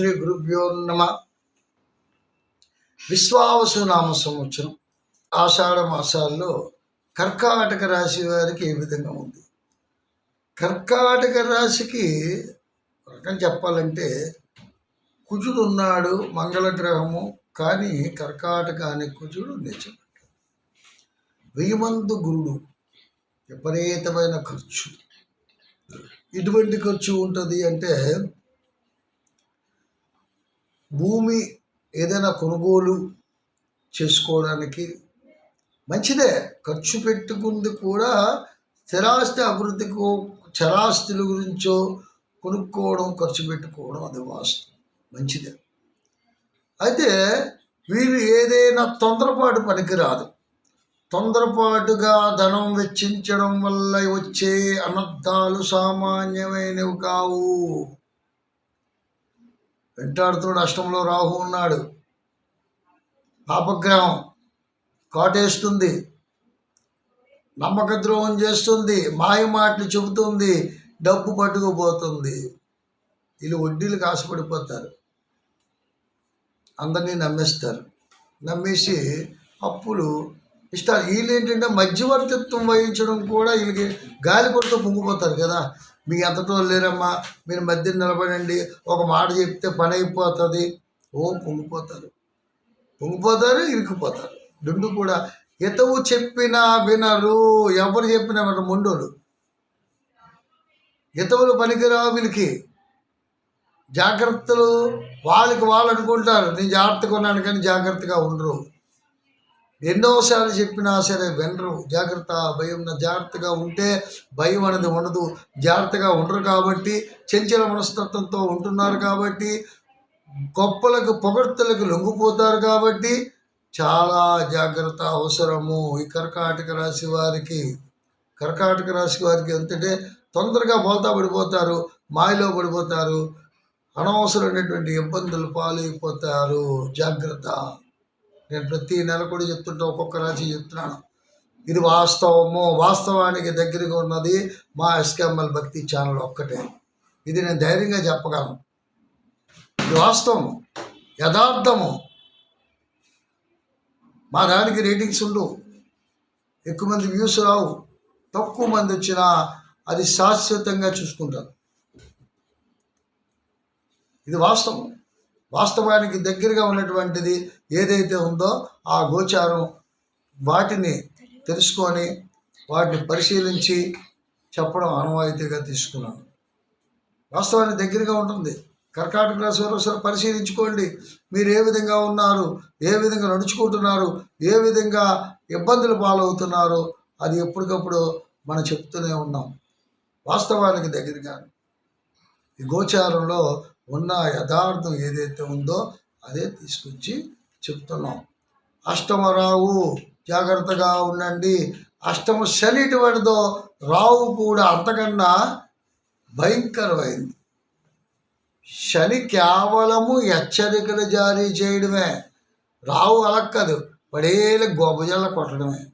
శ్రీ గురుభ్యో నమ. విశ్వావసు నామ సంవత్సరం. ఆషాఢ మాసాల్లో కర్కాటక రాశి వారికి ఏ విధంగా ఉంది? కర్కాటక రాశికి రకం చెప్పాలంటే కుజుడు ఉన్నాడు మంగళ గ్రహము కానీ కర్కాటక కుజుడు నిజం. వెయ్యి గురుడు విపరీతమైన ఖర్చు. ఎటువంటి ఖర్చు ఉంటుంది అంటే భూమి ఏదైనా కొనుగోలు చేసుకోవడానికి మంచిదే. ఖర్చు పెట్టుకుంది కూడా స్థిరాస్తి అభివృద్ధికి చరాస్తుల గురించో కొనుక్కోవడం ఖర్చు పెట్టుకోవడం అది వాస్తవం. మంచిదే. అయితే వీరు ఏదైనా తొందరపాటు పనికిరాదు. తొందరపాటుగా ధనం వెచ్చించడం వల్ల వచ్చే అనర్థాలు సామాన్యమైనవి కావు. వెంటాడుతున్నాడు అష్టంలో రాహు ఉన్నాడు. పాపగ్రహం కాటేస్తుంది. నమ్మక ద్రోహం చేస్తుంది. మాయ మాటలు చెబుతుంది. డబ్బు పట్టుకుపోతుంది. వీళ్ళు వడ్డీలకు ఆశపడిపోతారు. అందరినీ నమ్మేస్తారు. నమ్మేసి అప్పులు ఇష్టాలు వీళ్ళు ఏంటంటే మధ్యవర్తిత్వం వహించడం కూడా వీళ్ళకి గాలి కొడుతూ పొంగిపోతారు కదా. మీ ఎంతటో లేరమ్మా మీరు మధ్య నిలబడండి ఒక మాట చెప్తే పని అయిపోతుంది. ఓ పొంగిపోతారు. పొంగిపోతారు ఇరుక్కుపోతారు. రెండు కూడా ఇతవు చెప్పినా వినరు ఎవరు చెప్పినా వినరు మొండోలు ఇతవులు పనికిరావు వీళ్ళకి. జాగ్రత్తలు వాళ్ళకి వాళ్ళు అనుకుంటారు. నేను జాగ్రత్తగా ఉన్నాను కానీ జాగ్రత్తగా ఉండరు. ఎన్నోసార్లు చెప్పినా సరే వినరు. జాగ్రత్త భయం జాగ్రత్తగా ఉంటే భయం అనేది ఉండదు. జాగ్రత్తగా ఉండరు కాబట్టి చెంచల మనస్తత్వంతో ఉంటున్నారు కాబట్టి గొప్పలకు పొగడ్తలకు లొంగిపోతారు కాబట్టి చాలా జాగ్రత్త అవసరము. ఈ కర్కాటక రాశి వారికి కర్కాటక రాశి వారికి ఎంతంటే తొందరగా బోల్తా పడిపోతారు మాయలో పడిపోతారు అనవసరమైనటువంటి ఇబ్బందులు పాలైపోతారు. జాగ్రత్త. నేను ప్రతి నెల కూడా చెప్తుంటే ఒక్కొక్క రాశి చెప్తున్నాను. ఇది వాస్తవము వాస్తవానికి దగ్గరగా ఉన్నది మా ఎస్కెంఎల్ భక్తి ఛానల్ ఒక్కటే. ఇది నేను ధైర్యంగా చెప్పగలను. ఇది వాస్తవము యథార్థము. మా దానికి రేటింగ్స్ ఉండు. ఎక్కువ మంది వ్యూస్ రావు. తక్కువ మంది వచ్చినా అది శాశ్వతంగా చూసుకుంటారు. ఇది వాస్తవం. వాస్తవానికి దగ్గరగా ఉన్నటువంటిది ఏదైతే ఉందో ఆ గోచారం వాటిని తెలుసుకొని వాటిని పరిశీలించి చెప్పడం ఆనవాయితీగా తీసుకున్నాను. వాస్తవానికి దగ్గరగా ఉంటుంది. కర్కాటక రాశి వారు ఒకసారి పరిశీలించుకోండి. మీరు ఏ విధంగా ఉన్నారు ఏ విధంగా నడుచుకుంటున్నారు ఏ విధంగా ఇబ్బందులు పాలవుతున్నారో అది ఎప్పటికప్పుడు మనం చెప్తూనే ఉన్నాం. వాస్తవానికి దగ్గరగా. ఈ గోచారంలో ఉన్న యథార్థం ఏదైతే ఉందో అదే తీసుకొచ్చి చెప్తున్నాం. అష్టమ రావు జాగ్రత్తగా ఉండండి. అష్టమ శని ఎటువంటిదో రావు కూడా అంతకన్నా భయంకరమైంది. శని కేవలము హెచ్చరికలు జారీ చేయడమే. రావు అలక్కదు. పడేల గోపజల్ల కొట్టడమే.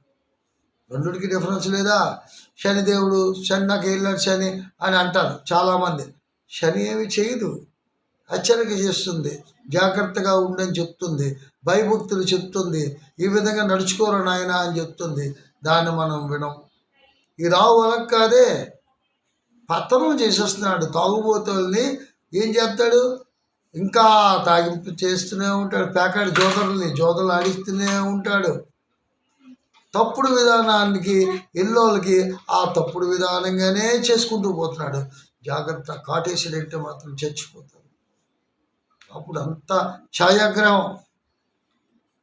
రెండుకి డిఫరెన్స్ లేదా? శనిదేవుడు శని నాకు వెళ్ళాడు శని అని అంటారు చాలామంది. శని ఏమి చేయదు. హెచ్చరిక చేస్తుంది. జాగ్రత్తగా ఉండని చెప్తుంది. భయభక్తులు చెప్తుంది. ఈ విధంగా నడుచుకోరు నాయన అని చెప్తుంది. దాన్ని మనం వినం. ఈ రావు అలా కాదే. పతనం చేసేస్తున్నాడు. తాగుబోతుల్ని ఏం చేస్తాడు? ఇంకా తాగింపు చేస్తూనే ఉంటాడు. ప్యాకెట్ జోదరుల్ని జోదలు ఆడిస్తూనే ఉంటాడు. తప్పుడు విధానానికి ఎల్లోళ్ళకి ఆ తప్పుడు విధానంగానే చేసుకుంటూ పోతున్నాడు. జాగ్రత్త కాటేసాడంటే మాత్రం చచ్చిపోతాడు. అప్పుడు అంతా ఛాయాగ్రహం.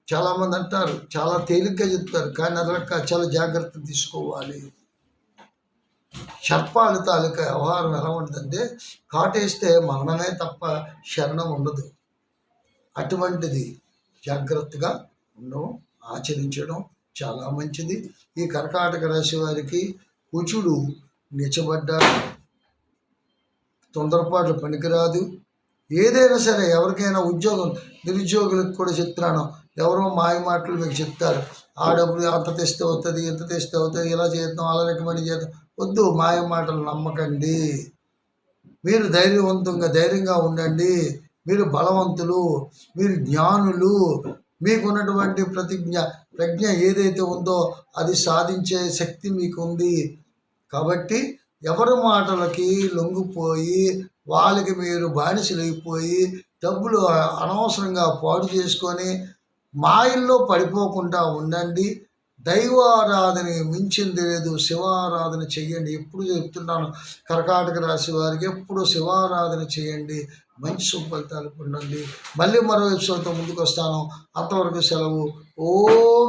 చాలామంది అంటారు చాలా తేలిగ్గా చెప్తారు కానీ అదొక చాలా జాగ్రత్త తీసుకోవాలి. సర్పాలు తాలూకా వ్యవహారం ఎలా ఉంటుందంటే కాటేస్తే మరణమే తప్ప శరణం ఉండదు. అటువంటిది జాగ్రత్తగా ఉండడం ఆచరించడం చాలా మంచిది. ఈ కర్కాటక రాశి వారికి కుచుడు నిచ్చబడ్డాడు తొందరపాట్లు పనికిరాదు. ఏదైనా సరే ఎవరికైనా ఉద్యోగం నిరుద్యోగులకు కూడా చెప్తున్నాను. ఎవరో మాయ మాటలు మీకు చెప్తారు. ఆ డబ్బులు అంత తెస్తే అవుతుంది ఎంత తెస్తే అవుతుంది ఇలా చేద్దాం అలా రికమెండ్ చేద్దాం. వద్దు మాయ మాటలు నమ్మకండి. మీరు ధైర్యవంతంగా ధైర్యంగా ఉండండి. మీరు బలవంతులు మీరు జ్ఞానులు. మీకున్నటువంటి ప్రతిజ్ఞ ప్రజ్ఞ ఏదైతే ఉందో అది సాధించే శక్తి మీకు ఉంది కాబట్టి ఎవరి మాటలకి లొంగిపోయి వాళ్ళకి మీరు బానిసలైపోయి డబ్బులు అనవసరంగా పాడు చేసుకొని మాయల్లో పడిపోకుండా ఉండండి. దైవారాధన మించింది లేదు. శివారాధన చెయ్యండి ఎప్పుడు చెప్తున్నాను కర్కాటక రాశి వారికి ఎప్పుడు శివారాధన చేయండి. మంచి సుఫలితాలు పొందండి. మళ్ళీ మరో ఎపిసోడ్తో ముందుకు వస్తాను అంతవరకు సెలవు. ఓం